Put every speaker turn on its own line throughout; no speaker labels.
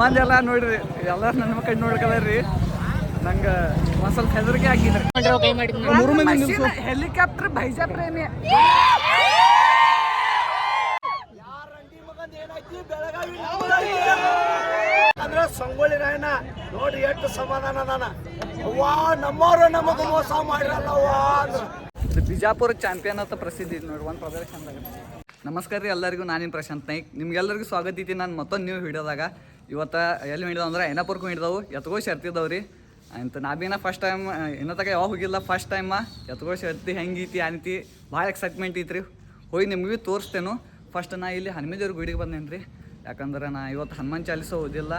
ಮಂದೆಲ್ಲ ನೋಡ್ರಿ ಎಲ್ಲ ನನ್ನ ಮಕ್ಕಳು ನೋಡ್ಕಲ್ರಿ ನಂಗೆ ಒಂದ್ ಸ್ವಲ್ಪ ಹೆದರಿಕೆ ಆಗಿದ್ರಿ
ಮಾಡಿದ್ನ
ಹೆಲಿಕಾಪ್ಟರ್ ಬೈಜಾ ಪ್ರೇಮಿ
ಅಂದ್ರೆ ಸಂಗೊಳ್ಳಿ ರಾಯಣ್ಣ ನೋಡಿ ಎಷ್ಟು ಸಮಾಧಾನ ಅದಾನ. ಅವ್ವಾ ನಮ್ಮವ್ರು ನಮಗ ಮೋಸ ಮಾಡಿರಲ್ಲ ಅವ್ವಾ ಅಂದ್ರ.
ಇದು ಬಿಜಾಪುರ ಚಾಂಪಿಯನ್ ಅಂತ ಪ್ರಸಿದ್ಧಿ ಇದೆ ನೋಡಿ ಒಂದು ಪ್ರದರ್ಶನದಾಗ. ನಮಸ್ಕಾರ ರೀ ಎಲ್ಲರಿಗೂ ನಾನಿನ್ ಪ್ರಶಾಂತ್ ನಾಯ್ಕ್. ನಿಮ್ಗೆಲ್ಲರಿಗೂ ಸ್ವಾಗತ ಇದ್ದೀನಿ ನಾನು ಮತ್ತೊಂದು ನ್ಯೂ ಹಿಡಿಯೋದಾಗ ಇವತ್ತು ಎಲ್ಲಿ ಹಿಡಿದವು ಅಂದ್ರೆ ಐನಾಪುರ್ಕು ಹಿಡಿದವು ಎತ್ಕೋ ಶರ್ತಿದ್ದವು ರೀ ಅಂತ ನಾ ಭೀನ ಫಸ್ಟ್ ಟೈಮ್ ಇನ್ನತ್ತಾಗ ಯಾವಾಗ ಹೋಗಿಲ್ಲ ಫಸ್ಟ್ ಟೈಮ ಎತ್ಕೋ ಶರ್ತಿ ಹೆಂಗೈತಿ ಅನಿತಿ ಭಾಳ ಎಕ್ಸೈಟ್ಮೆಂಟ್ ಐತ್ರಿ. ಹೋಗಿ ನಿಮ್ಗೆ ತೋರಿಸ್ತೇನು. ಫಸ್ಟ್ ನಾ ಇಲ್ಲಿ ಹನುಮದೇವ್ರ ಗುಡಿಗೆ ಬಂದೇನು ರೀ ಯಾಕಂದ್ರೆ ನಾ ಇವತ್ತು ಹನುಮಾನ್ ಚಾಲಿಸ ಓದಿಲ್ಲ.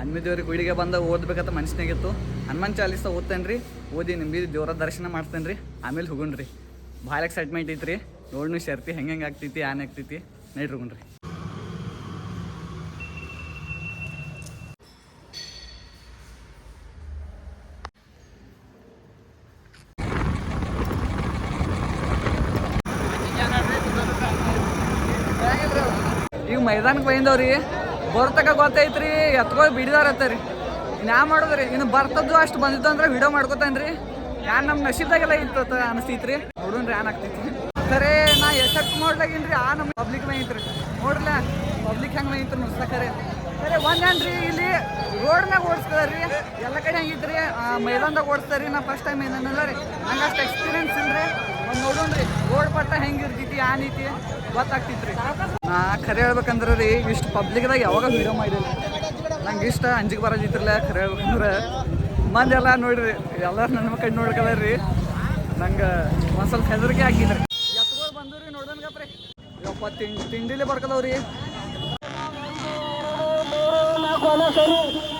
ಹನುಮದೇವ್ರ ಗುಡಿಗೆ ಬಂದ ಓದ್ಬೇಕಂತ ಮನಸ್ಸಿನಾಗಿತ್ತು. ಹನುಮಾನ್ ಚಾಲಿಸ ಓದ್ತೇನೆ ರೀ ಓದಿ ನಿಮ್ಗೆ ದೇವರ ದರ್ಶನ ಮಾಡ್ತೇನೆ ರೀ ಆಮೇಲೆ ಹೋಗುಣ್ರಿ. ಭಾಳ ಎಕ್ಸೈಟ್ಮೆಂಟ್ ಐತ್ರಿ. ನೋಡ್ನು ಶರ್ತಿ ಹೆಂಗೆ ಹೆಂಗೆ ಆಗ್ತೈತಿ ಆನ್ ಆಗ್ತೈತಿ. ನೈಟ್ ಹೋಗುಣ್ರಿ. ಈಗ ಮೈದಾನಕ್ಕೆ ಬೈಂದವ್ರಿ ಬರ್ತಕ ಗೊತ್ತೈತ್ರಿ ಎತ್ಕೊಂಡು ಬಿಡಿದಾರತ್ತರಿ. ಇನ್ನು ಯಾ ಮಾಡೋದ್ರಿ? ಇನ್ನು ಬರ್ತದ್ದು ಅಷ್ಟು ಬಂದಿತ್ತು ಅಂದ್ರೆ ವಿಡಿಯೋ ಮಾಡ್ಕೊತಾನ್ರಿ. ಯಾನ್ ನಮ್ಮ ನಶೀಬ್ದಾಗೆಲ್ಲ ಇತ್ತು ಅನಿಸ್ತೈತ್ರಿ ನೋಡೋಣ್ರಿ ಏನ್ ಆಗ್ತೈತಿ. ಸರಿ ನಾ ಎಷ್ಟು ನೋಡ್ಲಾಗಿನ್ರಿ ಆ ನಮ್ಮ ಪಬ್ಲಿಕ್ ಐತ್ರಿ ನೋಡ್ರಲ್ಲ ಪಬ್ಲಿಕ್ ಹೆಂಗ್ ಐತ್ರಿ ನುಸ್ತ ಸರಿ ಒಂದ್ ಒಂದೇನ್ರಿ ಇಲ್ಲಿ ರೋಡ್ನಾಗ ಓಡಿಸ್ತಾರ್ರಿ ಎಲ್ಲ ಕಡೆ ಹೆಂಗಿತ್ರಿ ಮೈದಾನದಾಗ ಓಡಿಸ್ತಾರ್ರಿ ನಾ ಫಸ್ಟ್ ಟೈಮ್ ಏನಲ್ಲ ರೀ. ನಂಗೆ ಅಷ್ಟು ಎಕ್ಸ್ಪೀರಿಯನ್ಸ್ ಇಲ್ರಿ. ಒಂದು ನೋಡೋಣ ರೀ ರೋಡ್ ಪಟ್ಟ ಹೆಂಗೆ ಇರ್ತೈತಿ ಆ ನೀತಿ ರೀ ನಾ ಖರೆ ಹೇಳ್ಬೇಕಂದ್ರೆ ರೀ, ಇಷ್ಟು ಪಬ್ಲಿಕ್ದಾಗ ಯಾವಾಗ ವೀಡಿಯೋ ಮಾಡಿಲ್ಲ. ನಂಗೆ ಇಷ್ಟ ಅಂಜಿಗೆ ಬರೋದಿತ್ತಿರಲ್ಲ ಖರೆ ಹೇಳ್ಬೇಕಂದ್ರೆ. ಮಂದೆಲ್ಲ ನೋಡ್ರಿ, ಎಲ್ಲರೂ ನನ್ನ ಮಕ್ಕಳು ರೀ ನಂಗೆ ಒಂದು ಸ್ವಲ್ಪ ಹೆದರಿಕೆ ಹಾಕಿದ್ರಿ ಎತ್ಗಳು ರೀ. ನೋಡೋಣ ತಿಂಡಿ ತಿಂಡಿಲೇ ಬರ್ಕದವ್ರಿ. 广大人民。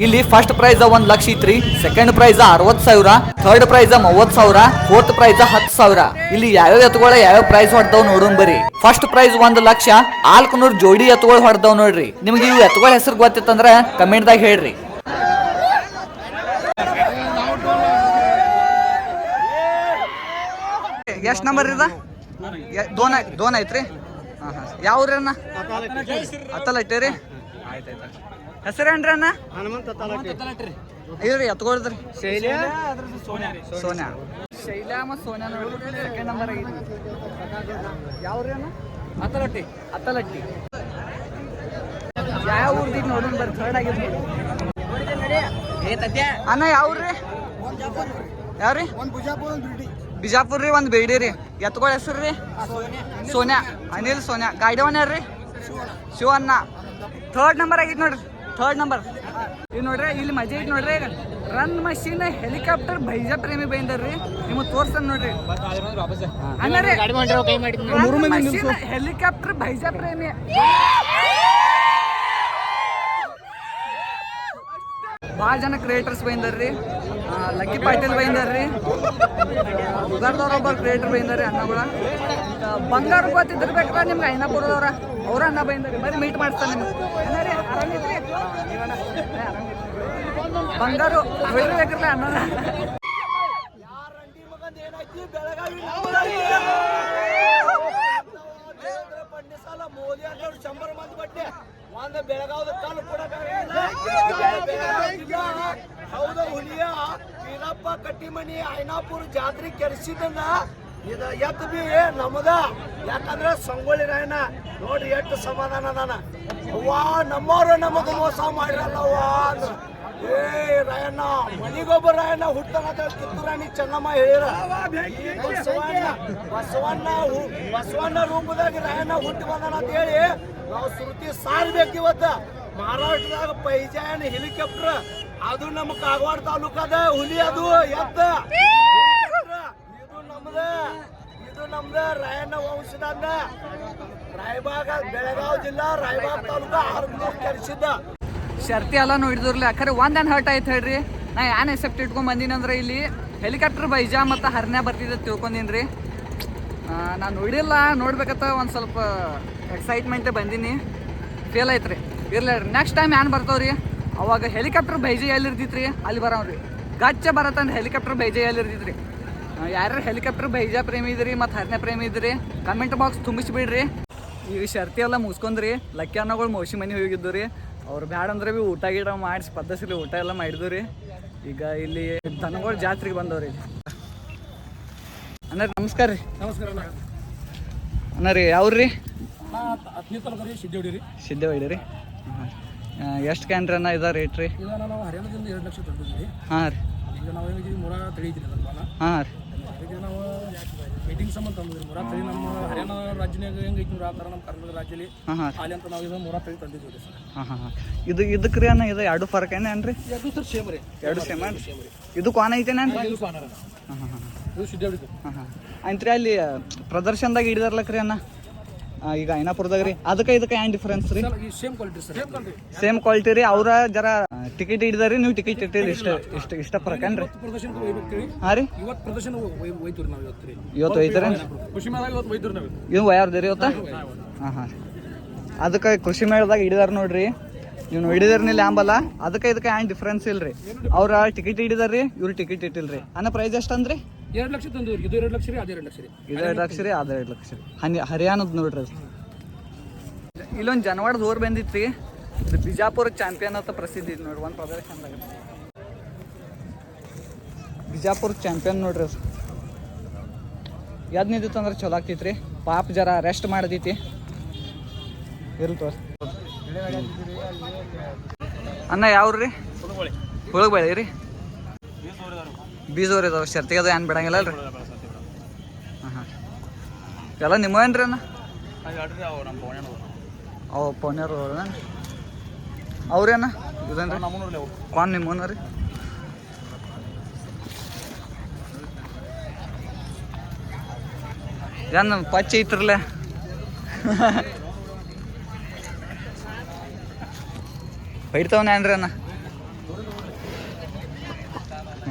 ಇಲ್ಲಿ ಫಸ್ಟ್ ಪ್ರೈಸ್ ಒಂದ್ ಲಕ್ಷ ಇತ್ರಿ ಸೆಕೆಂಡ್ ಪ್ರೈಸ್ ಅರವತ್ ಸಾವಿರ ಥರ್ಡ್ ಪ್ರೈಸ್ ಮೂವತ್ ಸಾವಿರ ಫೋರ್ತ್ ಪ್ರೈಸ್ ಹತ್ತು ಸಾವಿರ. ಇಲ್ಲಿ ಯಾವ್ಯಾವ ಎತ್ತುಗಳ ಯಾವ್ಯಾವ ಪ್ರೈಸ್ ಹೊಡ್ತಾವ್ ನೋಡೋನ್ ಬರಿ ಫಸ್ಟ್ ಪ್ರೈಸ್ ಒಂದ್ ಲಕ್ಷ ಆಲ್ಕನೂರ್ ಜೋಡಿ ಎತ್ತುಗಳು ಹೊಡ್ದಾವ್ ನೋಡ್ರಿ. ನಿಮ್ಗೆ ಇವು ಎತ್ತುಗಳ ಹೆಸರು ಗೊತ್ತಿತ್ತಂದ್ರ ಕಮೆಂಟ್ ದಾಗ ಹೇಳ್ರಿ. ಎಷ್ಟ್ ನಂಬರ್ ಇದ? ದೋನ್ ಐ- ದೋನ್ ಐತ್ರಿ ಹಾ ಹಾ. ಯಾವ್ರಿ ಅಣ್ಣ ಹತ್ತಲ್ಲ ಐತೆ ಆಯ್ತಾಯ್ತು ಹೆಸರೇನ್ರಿ ಅಣ್ಣ ಇದ್ರಿ ಎತ್ಕೊಳ್ದ್ರಿ. ಸೋನ್ಯಾ ಶೈಲಾ ಮತ್ತು ಸೋನ್ಯಾ ಸೆಕೆಂಡ್ ನಂಬರ್ ಆಗಿದೆ. ಯಾವ್ರಿ ಅಣ್ಣ? ಅತ್ತಲಟ್ಟಿ ಅತ್ತಲಟ್ಟಿ ಯಾವ ಊರ್ದಿ ನೋಡೋಣ ಬರ್ರಿ ಥರ್ಡ್ ಆಗಿದೆ ಅಣ್ಣ ಯಾವ್ರಿ ಯಾವ್ರಿ? ಬಿಜಾಪುರ ರೀ ಒಂದು ಬೇಡಿ ರೀ. ಎತ್ಕೊಳ ಹೆಸರು ರೀ. ಸೋನ್ಯಾ. ಅನಿಲ್ ಸೋನ್ಯಾ. ಗಾಡಿವನ್ ಶಿವ ಶಿವಣ್ಣ. ಥರ್ಡ್ ನಂಬರ್ ಆಗಿತ್ತು ನೋಡ್ರಿ. ಥರ್ಡ್ ನಂಬರ್ ಈಗ ನೋಡ್ರಿ ಇಲ್ಲಿ ಮಜಾ ಐತಿ ನೋಡ್ರಿ. ರನ್ ಮಷೀನ್ ಹೆಲಿಕಾಪ್ಟರ್ ಭೈಜ ಪ್ರೇಮಿ ಬೈಂದರ್ರಿ ನಿಮಗೆ ತೋರ್ಸನ್ ನೋಡ್ರಿ. ಹೆಲಿಕಾಪ್ಟರ್ ಭೈಜ ಪ್ರೇಮಿ ಭಾಳ ಜನ ಕ್ರಿಯೇಟರ್ಸ್ ಬೈಂದಾರ್ರಿ ರೀ. ಲಕ್ಕಿ ಪಾಟೀಲ್ ಬೈಂದಾರ್ರಿ ರೀ. ಒಬ್ಬರು ಕ್ರಿಯೇಟರ್ ಬೈಂದಾರಿ ಅಣ್ಣಗಳ ಆ, ಬಂಗಾರ ಗೊತ್ತಿದ್ದಿರ್ಬೇಕ್ರ ನಿಮ್ಗೆ ಐನಾಪುರದವ್ರ ಅವ್ರ ಅನ್ನ ಬೈಂದ್ರಿ ಬರೀ ಮೀಟ್ ಮಾಡ್ತಾನೆ ಬಂಗಾರ
ಮಂದಿ ಬಟ್ಟೆ ಒಂದ್ ಕಲ್ಲು ಹೌದ ಹುಲಿಯ, ವೀರಪ್ಪ ಕಟ್ಟಿಮನಿ ಐನಾಪುರ ಜಾತ್ರೆ ಕೆರೆಸಿದನ್ನ ಇದ ಎತ್ ಬಿ ನಮ್ಮದ ಯಾಕಂದ್ರೆ ಸಂಗೊಳ್ಳಿ ರಾಯಣ್ಣ, ನೋಡಿ ಎಷ್ಟು ಸಮಾಧಾನ ಅದಾನ. ಅವ್ವಾ, ನಮ್ಮವ್ರು ನಮಗ ಮೋಸ ಮಾಡಿರಲ್ಲ ಅವ್ವಾ ಅಂದ್ರ ಏ ರಾಯಣ್ಣ, ಮನಿಗೊಬ್ಬ ರಾಯಣ್ಣ ಹುಟ್ಟನ ಕಿತ್ತೂರಾಣಿ ಚೆನ್ನಮ್ಮ ಹೇಳಿರ ಬಸವಣ್ಣ ಬಸವಣ್ಣ ಬಸವಣ್ಣ ರೂಪದಾಗ ರಾಯಣ್ಣ ಹುಟ್ಟಿ ಬಂದಾನ ಅಂತ ಹೇಳಿ ನಾವು ಶ್ರುತಿ ಸಾರ್ಬೇಕು ಇವತ್ತ. ಮಹಾರಾಷ್ಟ್ರದಾಗ ಪೈಜಾನ್ ಹೆಲಿಕಾಪ್ಟರ್, ಅದು ನಮ್ಮ ಕಾಗವಾಡ ತಾಲೂಕದ ಹುಲಿ ಅದು, ಎತ್ತ. ನಮ್ದ? ಇದು ನಮ್ದ ರಾಯಣ್ಣ ವಂಶದ ರಾಯಬಾಗ, ಬೆಳಗಾವಿ ಜಿಲ್ಲಾ ಕರೆಸಿದ್ದ.
ಶರ್ತಿ ಒಂದೇನು ಹರ್ಟ್ ಆಯ್ತು ಹೇಳ್ರಿ. ನಾ ಏನು ಎಕ್ಸೆಪ್ಟ್ ಇಟ್ಕೊಂಡ್ ಬಂದೀನಿ ಅಂದ್ರೆ ಇಲ್ಲಿ ಹೆಲಿಕಾಪ್ಟರ್ ಬೈಜಾ ಮತ್ತು ಹರ್ನ್ಯಾ ಬರ್ತಿದ್ದೆ ತಿಳ್ಕೊಂಡಿನ್ರಿ. ರೀ ನಾನು ನೋಡಿಲ್ಲ. ನೋಡ್ಬೇಕಂತ ಒಂದು ಸ್ವಲ್ಪ ಎಕ್ಸೈಟ್ಮೆಂಟ್ ಬಂದೀನಿ. ಫೇಲ್ ಆಯ್ತ್ರಿ. ಇರ್ಲಿ ನೆಕ್ಸ್ಟ್ ಟೈಮ್ ಏನು ಬರ್ತಾವ್ರಿ? ಅವಾಗ ಹೆಲಿಕಾಪ್ಟರ್ ಬೈಜಾ ಎಲ್ಲಿ ಇರ್ತಿತ್ರಿ ಅಲ್ಲಿ ಬರೋವ್ರಿ ಗಚ್ಚ ಬರತ್ತಂದ್ರೆ ಹೆಲಿಕಾಪ್ಟರ್ ಬೈಜಾ ಎಲ್ಲಿ ಯಾರ್ಯಾರು ಹೆಲಿಕಾಪ್ಟರ್ ಬೈಜಾ ಪ್ರೇಮಿ ಇದ್ರಿ ಮತ್ತು ಹರ್ನ್ಯಾ ಪ್ರೇಮಿ ಇದ್ರಿ ಕಮೆಂಟ್ ಬಾಕ್ಸ್ ತುಂಬಿಸ್ಬಿಡ್ರಿ. ಈಗ ಶರ್ತಿ ಎಲ್ಲ ಮುಗಿಸ್ಕೊಂಡ್ರಿ ಲಕ್ಕಿ ಅನ್ನಗಳು ಮೌಸಿ ಮನೆ ಹೋಗಿದ್ದು ರೀ ಅವ್ರು ಬ್ಯಾಡ ಅಂದ್ರೆ ಭೀ ಊಟ ಗೀಟ ಮಾಡಿಸಿ ಪದ್ಧತಿ ಊಟ ಎಲ್ಲ ಮಾಡಿದ್ವು ರೀ ಈಗ ಇಲ್ಲಿ ದನಗಳು ಜಾತ್ರೆಗೆ ಬಂದವ್ರಿ. ಅಣ್ಣ ನಮಸ್ಕಾರ ರೀ.
ನಮಸ್ಕಾರ
ಅಣ್ಣ. ರೀ ಯಾವ್ರಿ?
ಸಿದ್ದೇವಡಿ ರೀ ಸಿದ್ದೇವಡಿ ರೀ.
ಎಷ್ಟು ಕ್ಯಾಂಡ್ರಿ ಅನ್ನ ಇದ ರೇಟ್ ರೀ?
ನಾವು ಹರಿಯಾಣದಿಂದ ಎರಡು ಲಕ್ಷ
ಹಾಂ ರೀ.
ಈಗ ನಾವು ಮುರ
ಹಾಂ ರೀ.
ಅದಕ್ಕೆ ನಾವು ಮೀಟಿಂಗ್ ಸಂಬಂಧ ತಂದಿದ್ದೀವಿ. ಮುರ ತಳಿ ನಮ್ಮ ಹರಿಯಾಣ ರಾಜ್ಯನಾಗ ಹೆಂಗೆ ಐತಿ ಆ ಥರ ನಮ್ಮ ಕರ್ನಾಟಕ ರಾಜ್ಯದಲ್ಲಿ.
ಹಾಂ
ಅಂತ ನಾವು ಇದು ಮುರ ತಳಿ ತಂದಿದ್ದೀವಿ ರೀ ಸರ್.
ಹಾಂ ಹಾಂ ಇದು ಇದಕ್ಕೆ ರೀ ಅಣ್ಣ ಇದು ಎರಡು ಫರ್ಕ್ ಏನೇನು ರೀ
ಎರಡು ಸರ್ ಸೇಮ್ ರೀ.
ಎರಡು ಸೇಮ್ ರೀ. ಇದು ಕಾನ್ ಐತೇನೇನು ರೀ
ಇದು
ಹಾಂ ಹಾಂ ಹಾಂ.
ಇದು ಹೊಡಿತು
ಹಾಂ ಹಾಂ. ಅಂತ್ರಿ ಅಲ್ಲಿ ಪ್ರದರ್ಶನದಾಗ ಹಿಡಿದಾರ್ಲಕ್ ರೀ ಅಣ್ಣ? ಆ, ಈಗ ಐನಾಪುರದಾಗ ರೀ. ಅದಕ್ಕೆ ಇದಕ್ಕೆ ಏನ್ ಡಿಫ್ರೆನ್ಸ್ ರೀ?
Same quality sir. Same quality
ರೀ. ಅವ್ರ ಜರ ಟಿಕೆಟ್ ಹಿಡಿದಾರಿ ನೀವು ಟಿಕೆಟ್ ಇಟ್ಟಿರಿ. ಇಷ್ಟ ಇಷ್ಟ ಇಷ್ಟ
ಪ್ರಕಾರ
ಹಾಂ ರೀ.
ಇವತ್ತು ಪ್ರದರ್ಶನ ಹೋಯ್ತು ನಾವು ಇವತ್ತು ರೀ.
ಇವತ್ತು ಒಯ್ತಾರೇನು
ಖುಷಿ ಮೇಳದಾಗ ಇವತ್ತು ನಾವು
ಇವು ವಯಾರ್ದು ರೀ ಇವತ್ತ? ಹಾಂ ಹಾಂ ಅದಕ್ಕೆ ಕೃಷಿ ಮೇಳದಾಗ ಹಿಡಿದಾರ ನೋಡ್ರಿ. ನೀವು ಹಿಡಿದಿರ್ನಿಲ್ಲ ಆಂಬಲ್ಲ ಅದಕ್ಕೆ ಇದಕ್ಕೆ ಏನ್ ಡಿಫ್ರೆನ್ಸ್ ಇಲ್ರಿ? ಅವ್ರ ಟಿಕೆಟ್ ಹಿಡಿದಾರ್ರಿ ಇವ್ರು ಟಿಕೆಟ್ ಇಟ್ಟಿಲ್ರಿ. ಅನ್ನ ಪ್ರೈಸ್ ಎಷ್ಟು ಅಂದ್ರಿ
ಎರಡು ಲಕ್ಷ ತಂದು ಇದು ಎರಡು ಲಕ್ಷ ರೀ ಅದು ಎರಡು ಲಕ್ಷ ರೀ.
ಇದು ಎರಡು ಲಕ್ಷ ರೀ ಅದು ಎರಡು ಲಕ್ಷ ರೀ. ಹನಿ ಹರಿಯಾಣದ ನೋಡ್ರಿ ಅದು. ಇಲ್ಲೊಂದು ಜನವಾಡದ ದೋರ್ ಬಂದಿತ್ತು ಇದು ಬಿಜಾಪುರ ಚಾಂಪಿಯನ್ ಅಂತ ಪ್ರಸಿದ್ಧಿ ಇದೆ ನೋಡ್ರಿ ಒಂದು ಪ್ರದರ್ಶನದಾಗ ಬಿಜಾಪುರ ಚಾಂಪಿಯನ್ ನೋಡ್ರಿ ಅದು. ಯಾವ್ದು ನಿಂತಿತ್ತು ಅಂದ್ರೆ ಚಲೋ ಆಗ್ತೈತಿ ರೀ ಪಾಪ ಜರ ರೆಸ್ಟ್ ಮಾಡದೈತಿ ಇರ್ಲಿ ತೋರ್ ಅನ್ನ ಯಾವ್ರಿ ಹುಳಗ್ ಬೆಳೆ ರೀ? ಬೀಜ ಇದಾವೆ, ಶರ್ತಿಗೆ ಅದು ಏನು ಬಿಡಂಗಿಲ್ಲ ಅಲ್ರಿ? ಹಾಂ ಹಾಂ ಎಲ್ಲ ನಿಮ್ಮವೇನ್ರಿ ಅಣ್ಣ? ಅವು ಪೌನ್ಯರು ಅವ್ರೇನ? ಇದನ್ರಿ? ಕಾನ್ ನಿಮ್ಮನ ರೀ? ಏನು ಪಚ್ಚ ಐತ್ರಲ್ಲ ಬೈಡ್ತಾವನ ಏನ್ರಿ ಅಣ್ಣ?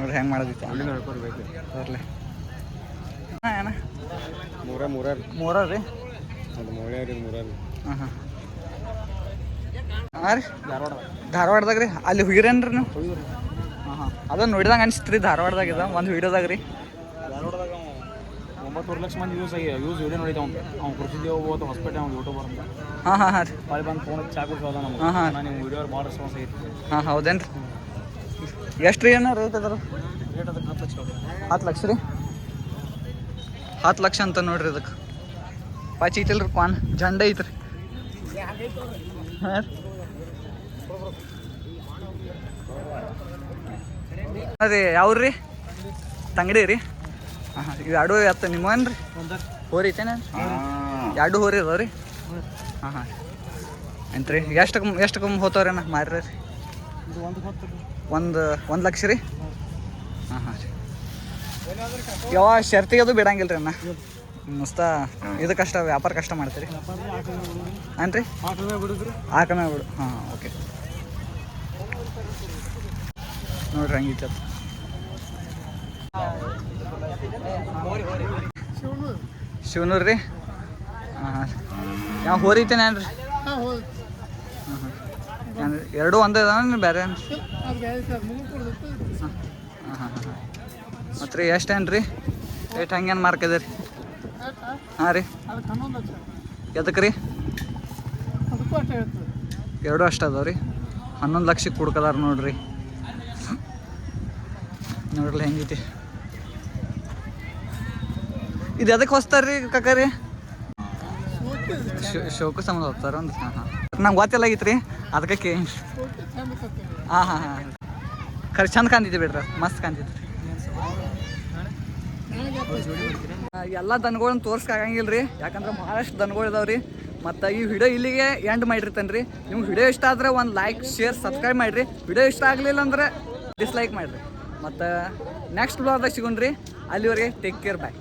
ನೋಡ್ರಿ ಹೆಂಗೆ ಮಾಡೋದಿತ್ತು ಬರ್ಲಿ
ಮೂರ ಮೂರ
ಮೂರ ರೀ?
ಮೂರ ರೀ ಮೂರ ರೀ
ಹಾಂ ಹಾಂ. ಹಾಂ ರೀ. ಧಾರವಾಡದಾಗ ರೀ. ಅಲ್ಲಿ ಹುಗಿರೇನ್ರಿ ನೀವು? ಹಾಂ ಹಾಂ. ಅದನ್ನ ನೋಡಿದಂಗೆ ಅನಿಸ್ತು ರೀ ಧಾರವಾಡದಾಗ ಇದ ಒಂದು ವಿಡಿಯೋದಾಗ ರೀ.
ಧಾರವಾಡದಾಗ ಒಂಬತ್ತೂರು ಲಕ್ಷ ಮಂದಿ ಯೂಸ್ ಆಗಿ ಯೂಸ್ ವಿಡಿಯೋ ನೋಡಿದ ಅವ್ನು ಅವ್ನು ಹೋಗ್ಬೋದು ಹಾಸ್ಪಿಟಲ್ ಅವ್ನು ಯೂಟ್ಯೂಬರ್ ಅಂತ
ಹಾಂ ಹಾಂ ಹಾಂ ರೀ.
ಅಲ್ಲಿ ಬಂದು ಫೋನ್ ಚಾಕು ನಮ್ಗೆ.
ಹಾಂ, ಹಾಂ.
ನಾನು ವಿಡಿಯೋ ಭಾಳ ರೆಸ್ಪಾನ್ಸ್
ಹಾಂ ಹೌದೇನು ರೀ ಎಷ್ಟು ರೀ ಏನೋ ರೇಟ್ ಅದ್ರ?
ಹತ್ತು ಲಕ್ಷ
ರೀ. ಹತ್ತು ಲಕ್ಷ ಅಂತ ನೋಡ್ರಿ ಅದಕ್ಕೆ ಪಾಚಿ ಐತಿಲ್ರಿ ಕ್ವಾನ್. ಜಂಡ ಐತ್ರಿ. ಅದೇ, ಯಾವ್ರಿ? ತಂಗಡಿ ರೀ. ಹಾಂ, ಇದು ಎರಡು ಎತ್ತ ಏನು ರೀ? ಹೋರಿ ಐತೇನ? ಎರಡು ಹೋರಿ ಅದಾವ ರೀ. ಹಾಂ ಹಾಂ. ಎಷ್ಟು ಎಷ್ಟಕ್ಕೆ ಎಷ್ಟು ಕಮ್ಮಿ ಹೋತಾವ್ರಿ ಅಣ್ಣ ಮಾರ್ರಿ ರೀ?
ಒಂದು
ಒಂದು ಒಂದು ಲಕ್ಷ ರೀ. ಹಾಂ ಹಾಂ ರೀ. ಯಾವ ಶರ್ತಿಗೆ ಅದು ಬಿಡಂಗಿಲ್ಲ ರೀ ಅಣ್ಣ ಮಸ್ತ. ಇದು ಕಷ್ಟ ವ್ಯಾಪಾರ ಕಷ್ಟ ಮಾಡ್ತೀರಿ. ಹಾಂ ರೀ
ಆ ಕಮ್ಮಿ
ಹಾಕನ ಬಿಡು. ಹಾಂ ಓಕೆ. ನೋಡ್ರಿ ಹಂಗಿತ್ತು ಇತ್ತು ಶಿವನೂರು ರೀ? ಹಾಂ ಹಾಂ ಯಾವ ಹೋರಿತೇನೆ ರೀ ಹಾಂ ಹಾಂ ಎರಡೂ ಒಂದೇ ಅದಾವ ಬೇರೆ ಏನು ಹಾಂ ರೀ ಎಷ್ಟು ಏನು ಮತ್ತು ರೀ ಎಷ್ಟೇನು ರೀ ರೇಟ್ ಹಂಗೇನು ಮಾರ್ಕ್ ಇದೆ ರೀ? ಹಾಂ ರೀ. ಎದಕ್ಕೆ ರೀ? ಎರಡು ಅಷ್ಟು ಅದಾವ ರೀ. ಹನ್ನೊಂದು ಲಕ್ಷಕ್ಕೆ ಕುಡ್ಕದಾರ ನೋಡ್ರಿ. ನೋಡ್ರಿ ಹೆಂಗೈತಿ. ಇದು ಎದಕ್ಕೆ ಹೊಸ್ತಾರ ರೀ ಕಾಕ ರೀ? ಶೋಕು ಸಂಬಂಧ ಹೋಗ್ತಾರ ಒಂದು ಹಾಂ ಹಾಂ. ನಂಗೆ ಗೊತ್ತಿಲ್ಲ ಆಗಿತ್ತು ರೀ ಅದಕ್ಕೆ ಕೇ ಹಾಂ ಹಾಂ ಹಾಂ. ಖರೆ, ಚಂದ ಕಾಣ್ತಿದ್ದೆ ಬಿಡ್ರಿ, ಮಸ್ತ್ ಕಾಣ್ತಿತ್ತು ಎಲ್ಲ ದನಗಳನ್ನ ತೋರ್ಸಕ್ಕಾಗಂಗಿಲ್ಲ ರೀ ಯಾಕಂದ್ರೆ ಭಾಳಷ್ಟು ದನಗಳು ಇದಾವ್ರಿ ಮತ್ತು ಈ ವಿಡಿಯೋ ಇಲ್ಲಿಗೆ ಎಂಡ್ ಮಾಡಿರ್ತೇನೆ ರೀ ನಿಮ್ಗೆ ವಿಡಿಯೋ ಇಷ್ಟ ಆದ್ರೆ ಒಂದು ಲೈಕ್ ಶೇರ್ ಸಬ್ಸ್ಕ್ರೈಬ್ ಮಾಡಿರಿ. ವಿಡಿಯೋ ಇಷ್ಟ ಆಗಲಿಲ್ಲ ಅಂದ್ರೆ ಡಿಸ್ಲೈಕ್ ಮಾಡಿರಿ. ಮತ್ತು ನೆಕ್ಸ್ಟ್ ಬ್ಲಾಗ್ದಾಗ ಸಿಗೋಣ್ರಿ. ಅಲ್ಲಿವರೆಗೆ ಟೇಕ್ ಕೇರ್ ಬಾಯ್